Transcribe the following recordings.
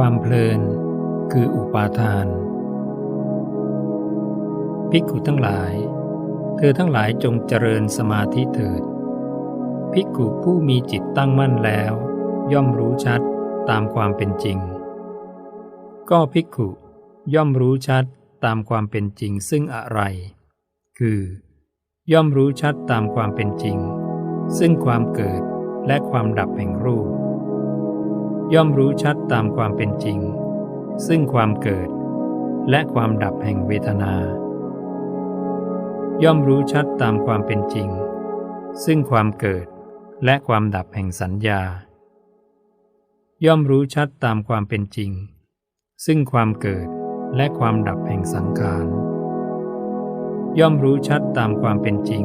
ความเพลิน คืออุปาทาน ภิกขุทั้งหลาย เธอทั้งหลายจงเจริญสมาธิเถิด ภิกขุผู้มีจิตตั้งมั่นแล้ว ย่อมรู้ชัดตามความเป็นจริง ก็ภิกขุย่อมรู้ชัดตามความเป็นจริงซึ่งอะไร คือ ย่อมรู้ชัดตามความเป็นจริง ซึ่งความเกิดและความดับแห่งรูป ย่อมรู้ชัดตามความเป็นจริง ซึ่งความเกิด และความดับแห่งเวทนา ย่อมรู้ชัดตามความเป็นจริง ซึ่งความเกิด และความดับแห่งสัญญา ย่อมรู้ชัดตามความเป็นจริง ซึ่งความเกิดและความดับแห่งสังขารย่อมรู้ชัดตามความเป็นจริง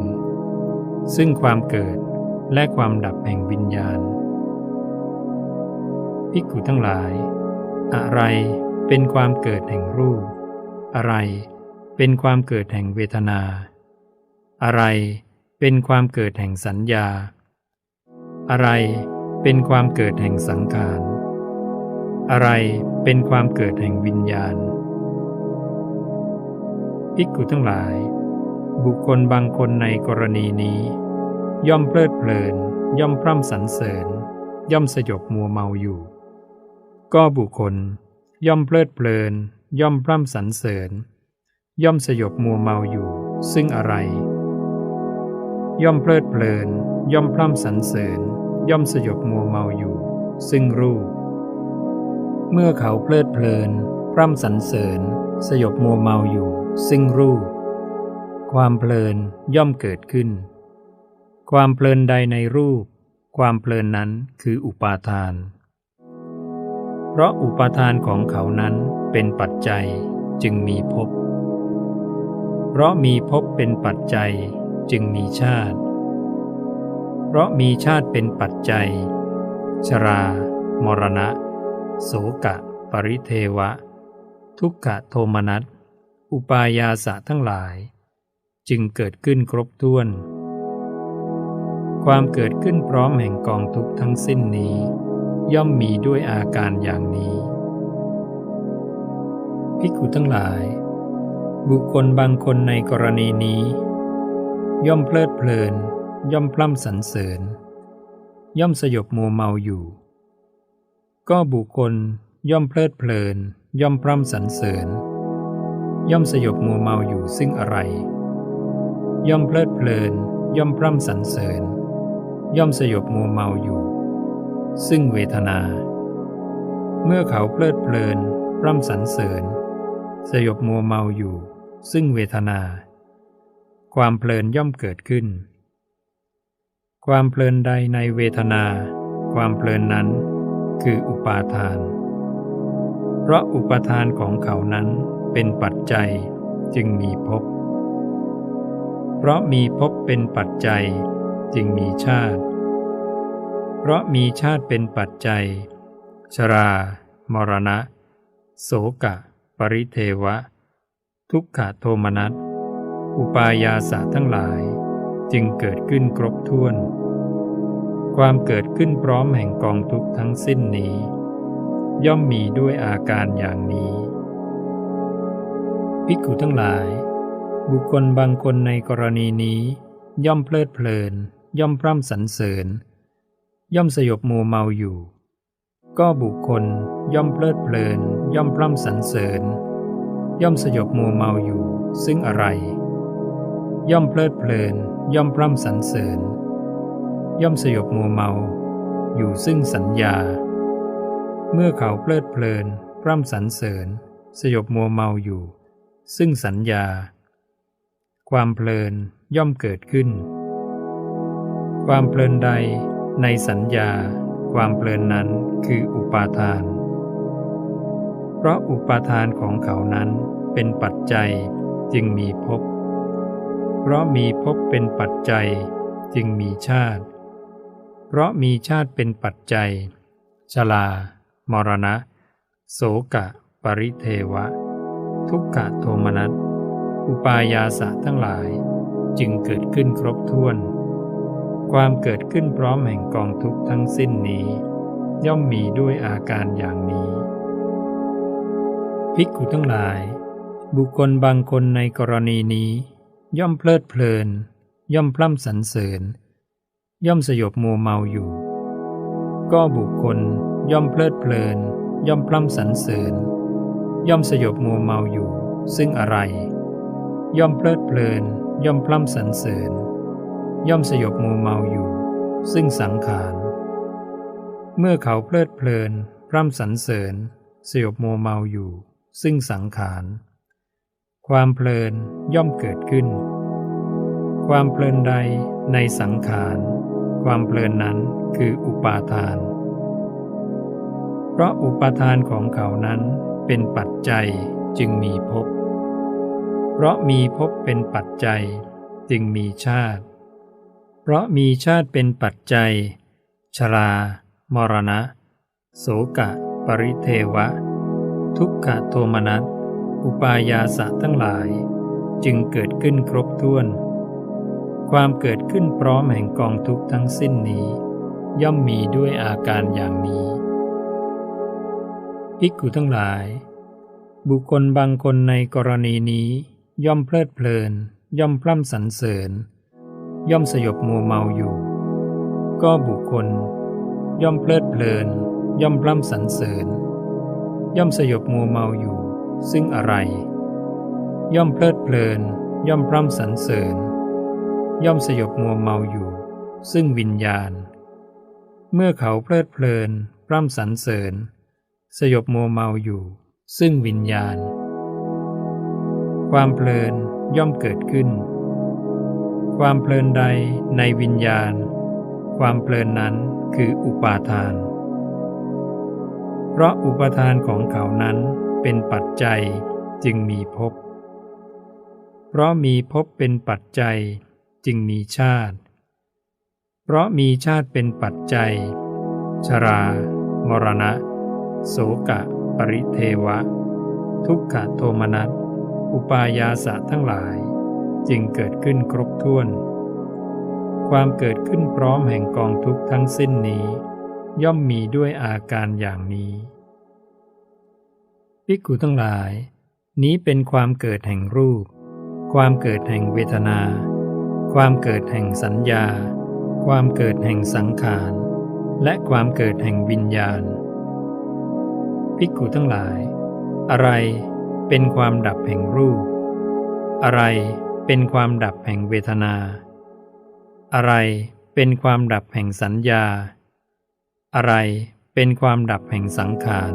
ซึ่งความเกิดและความดับแห่งวิญญาณ ภิกขุทั้งหลาย อะไรเป็นความเกิดแห่งรูป อะไรเป็นความเกิดแห่งเวทนา อะไรเป็นความเกิดแห่งสัญญา อะไรเป็นความเกิดแห่งสังขาร อะไรเป็นความเกิดแห่งวิญญาณ ภิกขุทั้งหลาย บุคคลบางคนในกรณีนี้ ย่อมเพลิดเพลิน ย่อมพร่ำสรรเสริญ ย่อมสยบมัวเมาอยู่ ก็บุคคล ย่อมเพลิดเพลิน ย่อมพร่ำสรรเสริญ ย่อมสยบมัวเมาอยู่ ซึ่งอะไร ย่อมเพลิดเพลิน ย่อมพร่ำสรรเสริญ ย่อมสยบมัวเมาอยู่ ซึ่งรูป เมื่อเขาเพลิดเพลิน พร่ำสรรเสริญ สยบมัวเมาอยู่ ซึ่งรูป ความเพลินย่อมเกิดขึ้น ความเพลินใดในรูป ความเพลินนั้นคืออุปาทาน เพราะอุปทานของเขานั้นเป็นปัจจัยจึงมีภพ เพราะมีภพเป็นปัจจัยจึงมีชาติ เพราะมีชาติเป็นปัจจัย ชรา มรณะ โสกะ ปริเทวะ ทุกขโทมนัส อุปายาสะทั้งหลาย จึงเกิดขึ้นครบถ้วน ความเกิดขึ้นพร้อมแห่งกองทุกทั้งสิ้นนี้ ย่อมมีด้วยอาการอย่างนี้ภิกขุทั้งหลาย บุคคลบางคนในกรณีนี้ ย่อมเพลิดเพลิน ย่อมพล่ำสรรเสริญ ย่อมสยบมัวเมาอยู่ ก็บุคคลย่อมเพลิดเพลิน ย่อมพร่ำสรรเสริญ ย่อมสยบมัวเมาอยู่ซึ่งอะไร ย่อมเพลิดเพลิน ย่อมพร่ำสรรเสริญ ย่อมสยบมัวเมาอยู่ ซึ่งเวทนา เมื่อเขาเพลิดเพลินร่ำสรรเสริญ สยบมัวเมาอยู่ ซึ่งเวทนา ความเพลินย่อมเกิดขึ้น ความเพลินใดในเวทนา ความเพลินนั้นคืออุปาทาน เพราะอุปาทานของเขานั้นเป็นปัจจัยจึงมีภพ เพราะมีภพเป็นปัจจัยจึงมีชาติ เพราะมีชาติเป็นปัจจัย ชรา มรณะ โสกะ ปริเทวะ ทุกขะโทมนัส อุปายาสะทั้งหลาย จึงเกิดขึ้นครบถ้วน ความเกิดขึ้นพร้อมแห่งกองทุกทั้งสิ้นนี้ ย่อมมีด้วยอาการอย่างนี้ ภิกขุทั้งหลาย บุคคลบางคนในกรณีนี้ ย่อมเพลิดเพลิน ย่อมพร่ำสรรเสริญ ย่อมสยบมัวเมาอยู่ ก็บุคคลย่อมเพลิดเพลิน ย่อมพร่ำสรรเสริญ ย่อมสยบมัวเมาอยู่ ซึ่งอะไร ย่อมเพลิดเพลิน ย่อมพร่ำสรรเสริญ ย่อมสยบมัวเมา อยู่ซึ่งสัญญา เมื่อเขาเพลิดเพลิน พร่ำสรรเสริญ สยบมัวเมาอยู่ ซึ่งสัญญา ความเพลินย่อมเกิดขึ้น ความเพลินใด ในสัญญาความเพลินนั้นคืออุปาทาน เพราะอุปาทานของเขานั้นเป็นปัจจัยจึงมีภพ เพราะมีภพเป็นปัจจัยจึงมีชาติ เพราะมีชาติเป็นปัจจัย ชลา มรณะ โสกะ ปริเทวะ ทุกขะโทมนัส อุปายาสะทั้งหลายจึงเกิดขึ้นครบถ้วน ความเกิดขึ้นพร้อมแห่งกองทุกข์ทั้งสิ้นนี้ ย่อมมีด้วยอาการอย่างนี้ ภิกขุทั้งหลาย บุคคลบางคนในกรณีนี้ ย่อมเพลิดเพลิน ย่อมพร่ำสรรเสริญ ย่อมสยบมัวเมาอยู่ ก็บุคคลย่อมเพลิดเพลิน ย่อมพร่ำสรรเสริญ ย่อมสยบมัวเมาอยู่ ซึ่งอะไร ย่อมเพลิดเพลิน ย่อมพร่ำสรรเสริญ ย่อมสยบมัวเมาอยู่ ซึ่งสังขาร เมื่อเขาเพลิดเพลินพร่ำสรรเสริญ สยบมัวเมาอยู่ ซึ่งสังขาร ความเพลินย่อมเกิดขึ้น ความเพลินใดในสังขาร ความเพลินนั้นคืออุปาทาน เพราะอุปาทานของเขานั้นเป็นปัจจัยจึงมีภพ เพราะมีภพเป็นปัจจัยจึงมีชาติ เพราะมีชาติเป็นปัจจัย ชรา มรณะ โสกะ ปริเทวะ ทุกขโทมนัส อุปายาสะทั้งหลาย จึงเกิดขึ้นครบถ้วน ความเกิดขึ้นพร้อมแห่งกองทุกทั้งสิ้นนี้ ย่อมมีด้วยอาการอย่างนี้ภิกขุทั้งหลาย บุคคลบางคนในกรณีนี้ย่อมเพลิดเพลิน ย่อมพร่ำสรรเสริญ ย่อมสยบมัวเมาอยู่ ก็บุคคล ย่อมเพลิดเพลิน ย่อมพร่ำสรรเสริญ ย่อมสยบมัวเมาอยู่ ซึ่งอะไร ย่อมเพลิดเพลิน ย่อมพร่ำสรรเสริญ ย่อมสยบมัวเมาอยู่ ซึ่งวิญญาณ เมื่อเขาเพลิดเพลินพร่ำสรรเสริญ สยบมัวเมาอยู่ ซึ่งวิญญาณ ความเพลินย่อมเกิดขึ้น ความเพลินใดในวิญญาณ ความเพลินนั้นคืออุปาทาน เพราะอุปาทานของเขานั้นเป็นปัจจัยจึงมีภพ เพราะมีภพเป็นปัจจัยจึงมีชาติ เพราะมีชาติเป็นปัจจัย ชรา มรณะ โสกะ ปริเทวะ ทุกขโทมนัส อุปายาสะทั้งหลาย จึงเกิดขึ้นครบถ้วน ความเกิดขึ้นพร้อมแห่งกองทุกข์ทั้งสิ้นนี้ ย่อมมีด้วยอาการอย่างนี้ภิกขุทั้งหลาย นี้เป็นความเกิดแห่งรูป ความเกิดแห่งเวทนา ความเกิดแห่งสัญญา ความเกิดแห่งสังขาร และความเกิดแห่งวิญญาณภิกขุทั้งหลาย อะไรเป็นความดับแห่งรูป อะไร เป็นความดับแห่งเวทนา อะไรเป็นความดับแห่งสัญญา อะไรเป็นความดับแห่งสังขาร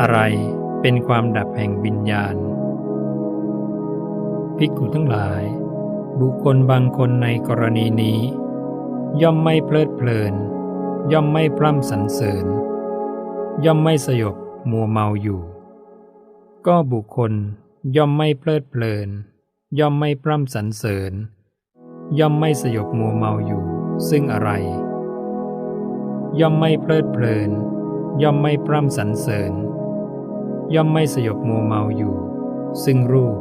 อะไรเป็นความดับแห่งวิญญาณ ภิกขุทั้งหลาย บุคคลบางคนในกรณีนี้ ย่อมไม่เพลิดเพลิน ย่อมไม่พร่ำสรรเสริญ ย่อมไม่สยบมัวเมาอยู่ ก็บุคคลย่อมไม่เพลิดเพลิน ย่อมไม่พร่ำสรรเสริญ ย่อมไม่สยบมัวเมาอยู่ ซึ่งอะไร ย่อมไม่เพลิดเพลิน ย่อมไม่พร่ำสรรเสริญ ย่อมไม่สยบมัวเมาอยู่ ซึ่งรูป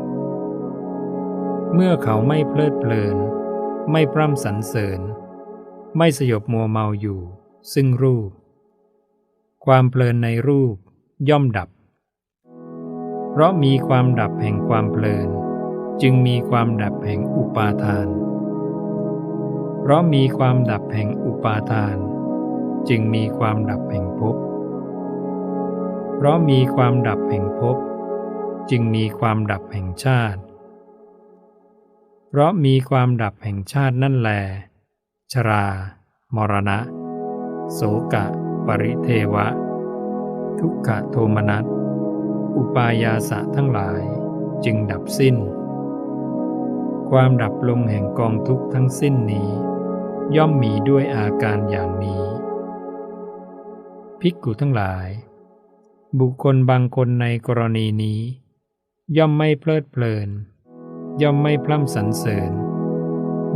เมื่อเขาไม่เพลิดเพลิน ไม่พร่ำสรรเสริญ ไม่สยบมัวเมาอยู่ ซึ่งรูป ความเพลินในรูปย่อมดับ เพราะมีความดับแห่งความเพลิน จึงมีความดับแห่งอุปาทาน เพราะมีความดับแห่งอุปาทาน จึงมีความดับแห่งภพ เพราะมีความดับแห่งภพจึงมีความดับแห่งชาติ เพราะมีความดับแห่งชาตินั่นแล ชรา มรณะ โสกะ ปริเทวะ ทุกขโทมนัส อุปายาสะทั้งหลายจึงดับสิ้น ความดับลงแห่งกองทุกข์ทั้งสิ้นนี้ ย่อมมีด้วยอาการอย่างนี้ ภิกขุทั้งหลาย บุคคลบางคนในกรณีนี้ ย่อมไม่เพลิดเพลิน ย่อมไม่พร่ำสรรเสริญ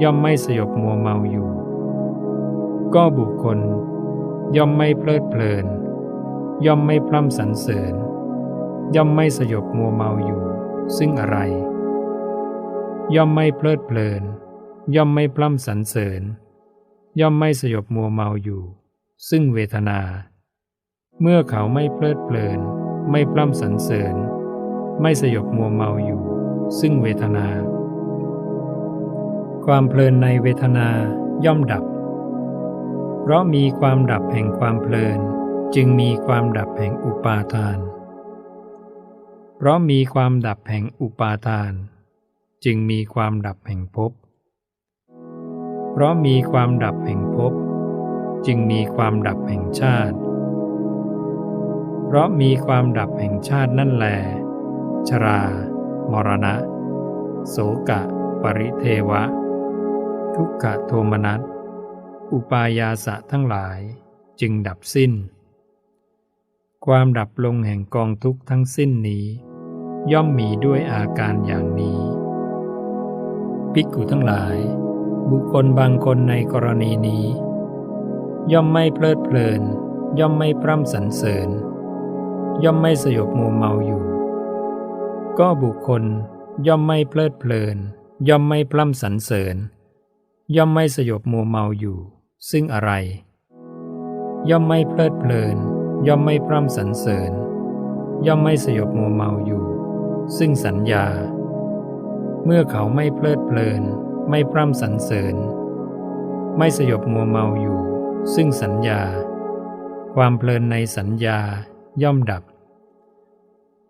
ย่อมไม่สยบมัวเมาอยู่ ก็บุคคล ย่อมไม่เพลิดเพลิน ย่อมไม่พร่ำสรรเสริญ ย่อมไม่สยบมัวเมาอยู่ ซึ่งอะไร ย่อมไม่เพลิดเพลิน ย่อมไม่พร่ำสรรเสริญ ย่อมไม่สยบมัวเมาอยู่ ซึ่งเวทนา เมื่อเขาไม่เพลิดเพลิน ไม่ปล้ำสรรเสริญ ไม่สยบมัวเมาอยู่ ซึ่งเวทนา ความเพลินในเวทนาย่อมดับ เพราะมีความดับแห่งความเพลิน จึงมีความดับแห่งอุปาทาน เพราะมีความดับแห่งอุปาทาน จึงมีความดับแห่งภพ เพราะมีความดับแห่งภพ จึงมีความดับแห่งชาติ เพราะมีความดับแห่งชาตินั่นแลชรา มรณะ โสกะ ปริเทวะ ทุกขโทมนัส อุปายาสะทั้งหลายจึงดับสิ้น ความดับลงแห่งกองทุกข์ทั้งสิ้นนี้ ย่อมมีด้วยอาการอย่างนี้ ภิกขุทั้งหลาย บุคคลบางคนในกรณีนี้ ย่อมไม่เพลิดเพลิน ย่อมไม่พร่ำสรรเสริญ ย่อมไม่สยบมัวเมาอยู่ ก็บุคคลย่อมไม่เพลิดเพลิน ย่อมไม่พร่ำสรรเสริญ ย่อมไม่สยบมัวเมาอยู่ ซึ่งอะไร ย่อมไม่เพลิดเพลิน ย่อมไม่พร่ำสรรเสริญ ย่อมไม่สยบมัวเมาอยู่ ซึ่งสัญญา เมื่อเขาไม่เพลิดเพลิน ไม่พร่ำสรรเสริญ ไม่สยบมัวเมาอยู่ ซึ่งสัญญา ความเพลินในสัญญาย่อมดับ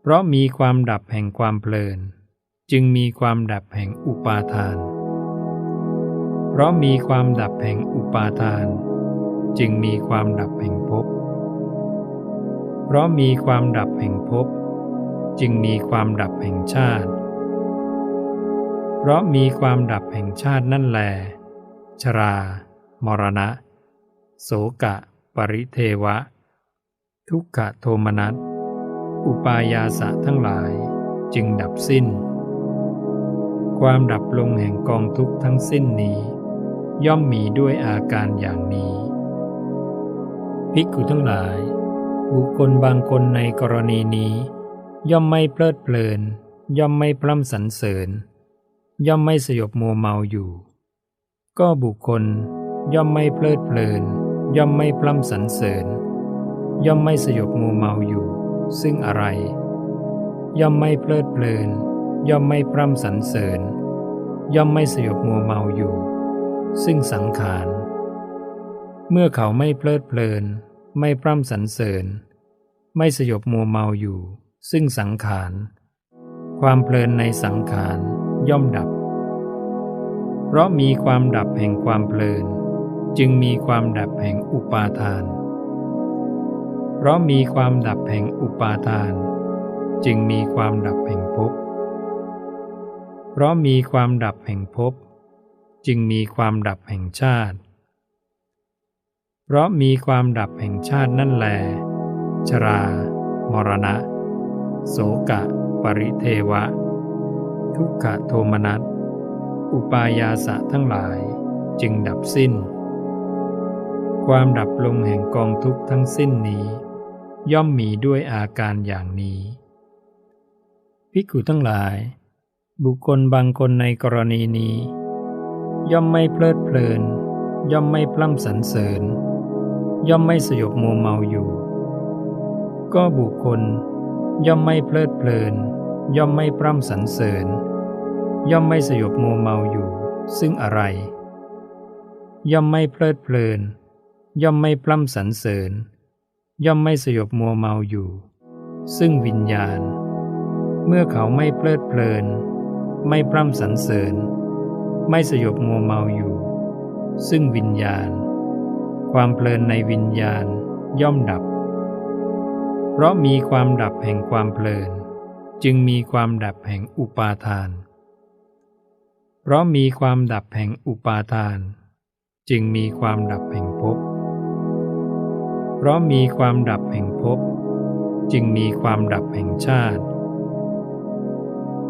เพราะมีความดับแห่งความเพลิน จึงมีความดับแห่งอุปาทาน เพราะมีความดับแห่งอุปาทาน จึงมีความดับแห่งภพเพราะมีความดับแห่งภพจึงมีความดับแห่งชาติ เพราะมีความดับแห่งชาตินั่นแล ชรา มรณะ โสกะ ปริเทวะ ทุกขโทมนัส อุปายาสะทั้งหลายจึงดับสิ้น ความดับลงแห่งกองทุกทั้งสิ้นนี้ ย่อมมีด้วยอาการอย่างนี้ ภิกขุทั้งหลาย บุคคลบางคนในกรณีนี้ ย่อมไม่เพลิดเพลิน ย่อมไม่พร่ำสรรเสริญ ย่อมไม่สยบมัวเมาอยู่ ก็บุคคลย่อมไม่เพลิดเพลิน ย่อมไม่พร่ำสรรเสริญ ย่อมไม่สยบมัวเมาอยู่ ซึ่งอะไร ย่อมไม่เพลิดเพลิน ย่อมไม่พร่ำสรรเสริญ ย่อมไม่สยบมัวเมาอยู่ ซึ่งสังขาร เมื่อเขาไม่เพลิดเพลิน ไม่พร่ำสรรเสริญ ไม่สยบมัวเมาอยู่ ซึ่งสังขาร ความเพลินในสังขาร ย่อมดับ เพราะมีความดับแห่งความเพลิน จึงมีความดับแห่งอุปาทาน เพราะมีความดับแห่งอุปาทาน จึงมีความดับแห่งภพ เพราะมีความดับแห่งภพ จึงมีความดับแห่งชาติ เพราะมีความดับแห่งชาตินั่นแล ชรา มรณะ โสกะ ปริเทวะ ทุกขโทมนัส อุปายาสะทั้งหลายจึงดับสิ้น ความดับลงแห่งกองทุกทั้งสิ้นนี้ ย่อมมีด้วยอาการอย่างนี้ ภิกขุทั้งหลาย บุคคลบางคนในกรณีนี้ ย่อมไม่เพลิดเพลิน ย่อมไม่พล่ำสรรเสริญ ย่อมไม่สยบมัวเมาอยู่ ก็บุคคลย่อมไม่เพลิดเพลิน ย่อมไม่พร่ำสรรเสริญ ย่อมไม่สยบมัวเมาอยู่ ซึ่งอะไร ย่อมไม่เพลิดเพลิน ย่อมไม่พร่ำสรรเสริญ ย่อมไม่สยบมัวเมาอยู่ ซึ่งวิญญาณ เมื่อเขาไม่เพลิดเพลิน ไม่พร่ำสรรเสริญ ไม่สยบมัวเมาอยู่ ซึ่งวิญญาณ ความเพลินในวิญญาณย่อมดับ เพราะมีความดับแห่งความเพลิน จึงมีความดับแห่งอุปาทาน เพราะมีความดับแห่งอุปาทาน จึงมีความดับแห่งภพ เพราะมีความดับแห่งภพจึงมีความดับแห่งชาติ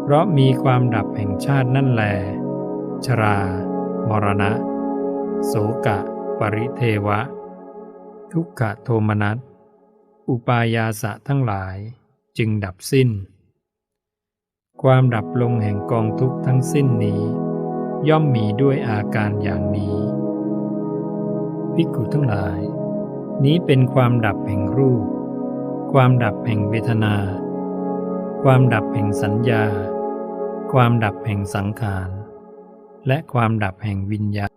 เพราะมีความดับแห่งชาตินั่นแล ชรา มรณะ โสกะ ปริเทวะ ทุกขโทมนัส อุปายาสะทั้งหลายจึงดับสิ้น ความดับลงแห่งกองทุกข์ทั้งสิ้นนี้ ย่อมมีด้วยอาการอย่างนี้ภิกขุทั้งหลาย นี้เป็นความดับแห่งรูป ความดับแห่งเวทนา ความดับแห่งสัญญา ความดับแห่งสังขาร และความดับแห่งวิญญา